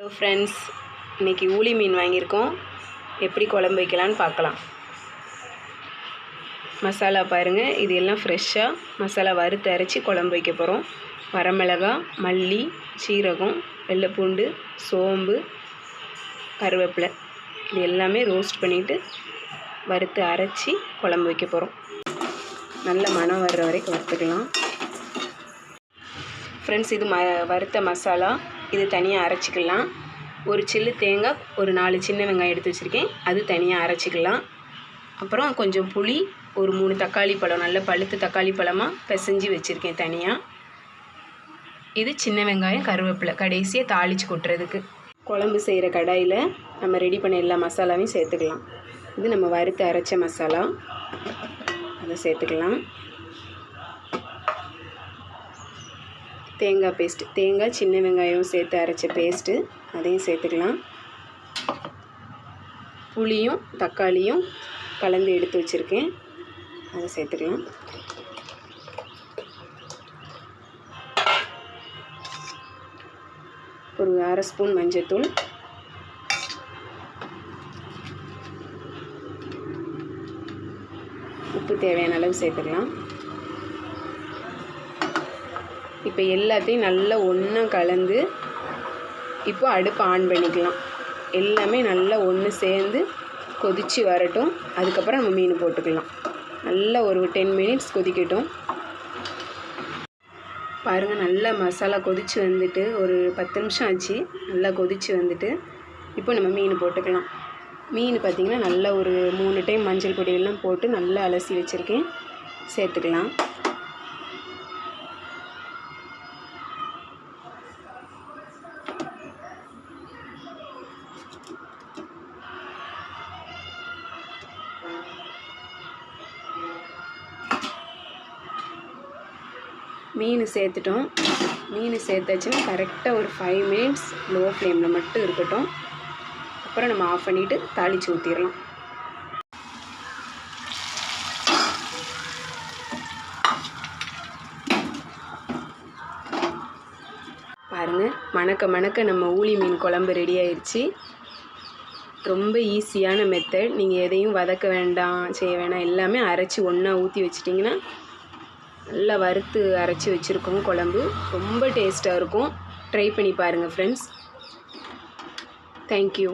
Hello friends இன்றைக்கி ஊளி மீன் வாங்கியிருக்கோம். எப்படி குழம்பு வைக்கலான்னு பார்க்கலாம். மசாலா பாருங்கள் இது எல்லாம் ஃப்ரெஷ்ஷாக மசாலா வறுத்து அரைச்சி குழம்பு வைக்க போகிறோம் வரமிளகா மல்லி சீரகம் வெள்ளைப்பூண்டு சோம்பு கருவேப்பிலை. இது எல்லாமே ரோஸ்ட் பண்ணிவிட்டு வறுத்து அரைச்சி குழம்பு வைக்க போகிறோம் நல்ல மணம் வர்ற வரைக்கும் வறுத்துக்கலாம். ஃப்ரெண்ட்ஸ் இது ம வறுத்த மசாலா. இது தனியாக அரைச்சிக்கலாம். ஒரு சில்லு தேங்காய் ஒரு நாலு சின்ன வெங்காயம் எடுத்து வச்சுருக்கேன். அது தனியாக அரைச்சிக்கலாம். அப்புறம் கொஞ்சம் புளி ஒரு மூணு தக்காளி பழம் நல்ல பழுத்து தக்காளி பழமாக பிசைஞ்சு வச்சுருக்கேன் தனியாக இது சின்ன வெங்காயம் கருவேப்பிலை கடைசியாக தாளித்து கொட்டுறதுக்கு. குழம்பு செய்கிற கடாயில் நம்ம ரெடி பண்ண எல்லா மசாலாவையும் சேர்த்துக்கலாம். இது நம்ம வறுத்து அரைச்ச மசாலா. அதை சேர்த்துக்கலாம். தேங்காய் பேஸ்ட்டு தேங்காய் சின்ன வெங்காயம் சேர்த்து அரைச்ச பேஸ்ட்டு அதையும் சேர்த்துக்கலாம். புளியும் தக்காளியும் கலந்து எடுத்து வச்சுருக்கேன். அதை சேர்த்துக்கலாம். ஒரு அரை ஸ்பூன் மஞ்சத்தூள் உப்பு தேவையான அளவு சேர்த்துக்கலாம். இப்போ எல்லாத்தையும் நல்லா ஒன்றா கலந்து இப்போ அடுப்பை ஆன் பண்ணிக்கலாம். எல்லாமே நல்லா ஒன்று சேர்ந்து கொதித்து வரட்டும். அதுக்கப்புறம் நம்ம மீன் போட்டுக்கலாம். நல்லா ஒரு டென் மினிட்ஸ் கொதிக்கட்டும். பாருங்கள் நல்லா மசாலா கொதித்து வந்துட்டு ஒரு பத்து நிமிஷம் ஆச்சு. நல்லா கொதித்து வந்துட்டு இப்போ நம்ம மீன் போட்டுக்கலாம். மீன் பார்த்திங்கன்னா நல்லா ஒரு மூணு டைம் மஞ்சள் பொடியெல்லாம் போட்டு நல்லா அலசி வச்சுருக்கேன். சேர்த்துக்கலாம். மீன் சேர்த்துட்டோம். மீன் சேர்த்தாச்சுன்னா கரெக்டாக ஒரு ஃபைவ் மினிட்ஸ் லோ ஃப்ளேமில் மட்டும் இருக்கட்டும். அப்புறம் நம்ம ஆஃப் பண்ணிவிட்டு தாளித்து ஊற்றிடலாம் பாருங்கள் மணக்க மணக்க நம்ம ஊளி மீன் குழம்பு ரெடி ஆயிடுச்சு ரொம்ப ஈஸியான மெத்தட் நீங்கள் எதையும் வதக்க வேண்டாம் செய்ய வேணாம் எல்லாமே அரைச்சி ஒன்றா ஊற்றி வச்சிட்டிங்கன்னா நல்லா வறுத்து அரைச்சி வச்சுருக்கோம் குழம்பு. ரொம்ப டேஸ்ட்டாக இருக்கும். ட்ரை பண்ணி பாருங்கள் ஃப்ரெண்ட்ஸ் தேங்க்யூ